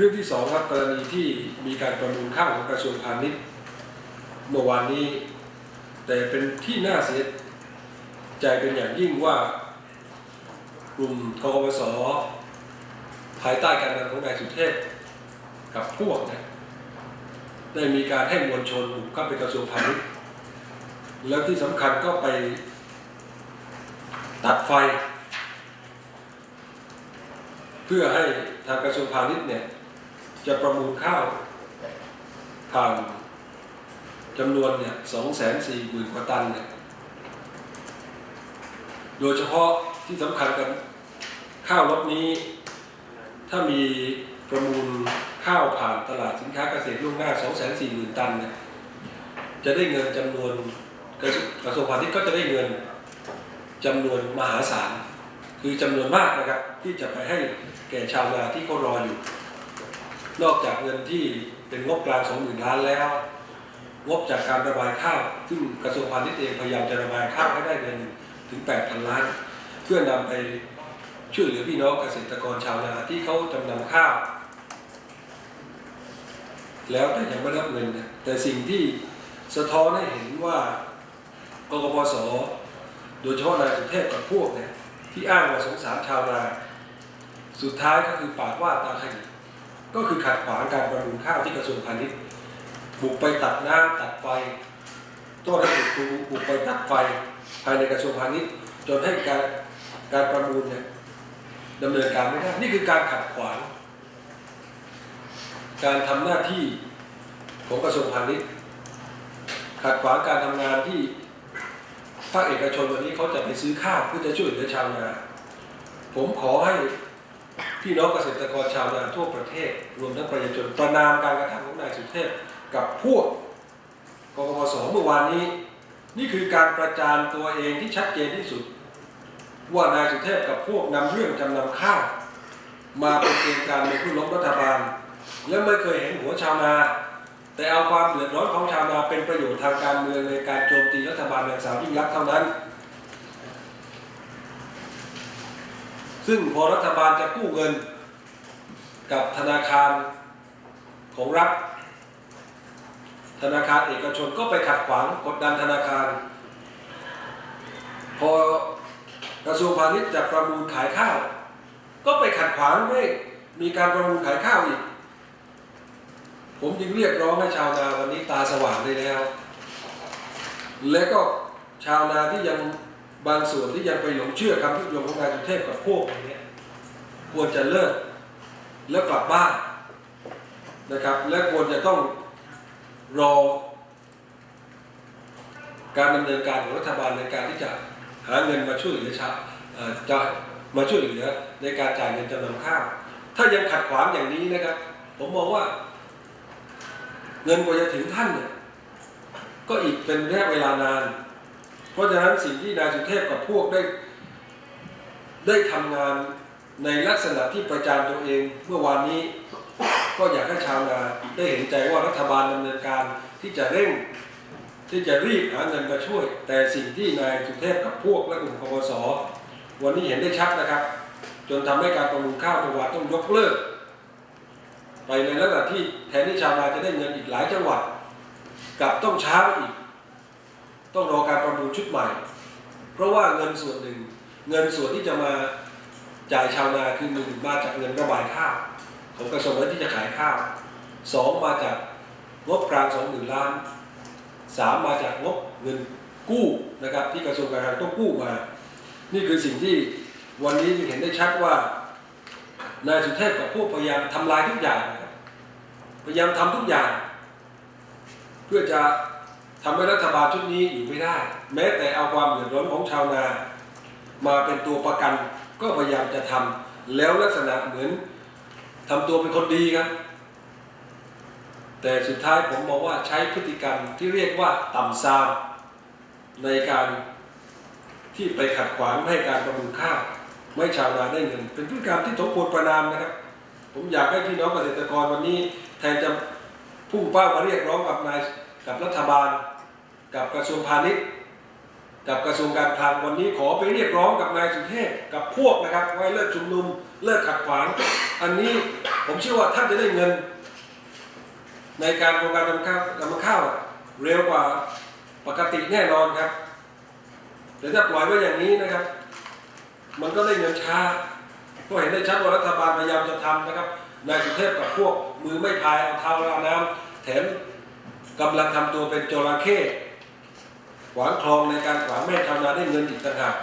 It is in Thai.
รื่องที่สองครับกรณีที่มีการประมูลข้าวของกระทรวงพาณิชย์เมื่อวานนี้ แต่เป็นที่น่าเสียใจเป็นอย่างยิ่งว่ากลุ่มกกปสภายใต้การนำของนายสุเทพกับพวกเนี่ยได้มีการให้มวลชนบุกเข้าไปกระทรวงพาณิชย์แล้วที่สำคัญก็ไปตัดไฟ เพื่อให้ทางกระทรวงพาณิชย์เนี่ย จะประมูลข้าวผ่านจำนวนเนี่ยสองแสนสี่หมื่นกว่าตันเนี่ย โดยเฉพาะที่สำคัญกันข้าวรถนี้ ถ้ามีประมูลข้าวผ่านตลาดสินค้าเกษตรล่วงหน้า2 4 0 0 0 0ตันเนี่ย จะได้เงินจำนวนกระทรวงพาณิชย์ก็จะได้เงินจำนวนมหาศาล คือจำนวนมากนะครับ ที่จะไปให้แก่ชาวนาที่เขารออยู่ นอกจากเงินที่เป็นงบกลางสองหมื่นล้านแล้ว งบจากการระบายข้าวซึ่งกระทรวงพาณิชย์เองพยายามจะระบายข้าวให้ได้เดือนหนึ่งถึง 8,000 ล้าน เพื่อนำไปช่วยเหลือพี่น้องเกษตรกรชาวนาที่เขาจำนำข้าว แล้วแต่ยังไม่รับเงินแต่สิ่งที่สะท้อนให้เห็นว่ากกปสโดยเฉพาะนายสุเทพกับพวกเนี่ยที่อ้างว่าสงสารชาวนา สุดท้ายก็คือปากว่าตาขยิบ ก็คือขัดขวางการประมูลข้าวที่กระทรวงพาณิชย์บุกไปตัดน้ำตัดไฟต้นให้บุกบุกไปตัดไฟภายในกระทรวงพาณิชย์จนให้การการประมูลเนี่ยดำเนินการไม่ได้นี่คือการขัดขวาง การทำหน้าที่ของกระทรวงพาณิชย์ ขัดขวางการทำงานที่ภาคเอกชนวันนี้เขาจะไปซื้อข้าวเพื่อจะช่วยเหลือชาวนาผมขอให้ พี่น้องเกษตรกรชาวนาทั่วประเทศ รวมทั้งประชาชนประนามการกระทำของนายสุเทพกับพวกกกปสเมื่อวานนี้ นี่คือการประจานตัวเองที่ชัดเจนที่สุด ว่านายสุเทพกับพวกนำเรื่องจำนำข้าวมาเป็นเกณฑ์การในผู้ล้มรัฐบาล และไม่เคยเห็นหัวชาวนา แต่เอาความเดือดร้อนของชาวนาเป็นประโยชน์ทางการเมืองในการโจมตีรัฐบาลนางสาวยิ่งรักษณ์เท่านั้น ซึ่งพอรัฐบาลจะกู้เงินกับธนาคารของรัฐ ธนาคารเอกชนก็ไปขัดขวางกดดันธนาคาร พอกระทรวงพาณิชย์จะประมูลขายข้าว ก็ไปขัดขวางไม่มีการประมูลขายข้าวอีก ผมจึงเรียกร้องให้ชาวนาวันนี้ตาสว่างได้แล้ว และก็ชาวนาที่ยัง บางส่วนที่ยังไปหลงเชื่อคำยุยงของนายสุเทพกับพวกอย่างนี้ควรจะเลิกแล้วกลับบ้านนะครับ และควรจะต้องรอ การดำเนินการของรัฐบาลในการที่จะหาเงินมาช่วยเหลือชาวจะมาช่วยเหลือในการจ่ายเงินจำนำข้าวถ้ายังขัดขวางอย่างนี้นะครับ ผมมองว่า เงินกว่าจะถึงท่านเนี่ยก็อีกเป็นระยะเวลานาน เพราะฉะนั้นสิ่งที่นายสุเทพกับพวกได้ได้ทำงานในลักษณะที่ประจานตัวเองเมื่อวานนี้ก็อยากให้ชาวนาได้เห็นใจว่ารัฐบาลดำเนินการที่จะเร่งที่จะรีบหาเงินมาช่วย แต่สิ่งที่นายสุเทพกับพวกและกลุ่มคปสวันนี้เห็นได้ชัดนะครับ จนทำให้การประมูลข้าวเมื่อวานต้องยกเลิก ไปในลักษณะที่แทนที่ชาวนาจะได้เงินอีกหลายจังหวัดกลับต้องช้าอีก ต้องรอการประมูลชุดใหม่ เพราะว่าเงินส่วนหนึ่ง เงินส่วนที่จะมาจ่ายชาวนาคือหนึ่งมาจากเงินระบายข้าวของกระทรวงที่จะขายข้าวสองมาจากงบกลางสองหมื่นล้านสามมาจากงบเงินกู้นะครับ ที่กระทรวงการคลังต้องกู้มา นี่คือสิ่งที่วันนี้เห็นได้ชัดว่านายสุเทพกับพวกพยายามทำลายทุกอย่างพยายามทำทุกอย่าง เพื่อจะ ทำให้รัฐบาลชุดนี้อยู่ไม่ได้ แม้แต่เอาความเดือดร้อนของชาวนา มาเป็นตัวประกันก็พยายามจะทำแล้วลักษณะเหมือนทำตัวเป็นคนดีครับ แต่สุดท้ายผมมองว่าใช้พฤติกรรมที่เรียกว่าต่ำซามในการที่ไปขัดขวางให้การประมูลข้าวไม่ชาวนาได้เงิน เป็นพฤติกรรมที่สมควรประนามนะครับ ผมอยากให้พี่น้องเกษตรกรวันนี้ แทนจะพุ่งเป้ามาเรียกร้องกับนาย กับรัฐบาล กับกระทรวงพาณิชย์ กับกระทรวงการคลังวันนี้ขอไปเรียกร้องกับนายสุเทพกับพวกนะครับไว้เลิกชุมนุมเลิกขัดขวาง อันนี้ผผมเชื่อว่าท่านจะได้เงิน ในการโครงการนำข้าวนำข้าวเร็วกว่าปกติแน่นอนครับแต่ถ้าปล่อยไว้อย่างนี้นะครับ มันก็ได้เงินช้าก็เห็นได้ชัดว่ารัฐบาลพยายามจะทำนะครับนายสุเทพกับพวกมือไม่พายเอาเท้าเอาน้ำแถม กำลังทำตัวเป็นจระเข้ขวางคลองในการขวางแม่ชาวนาได้เงินอีกต่างหาก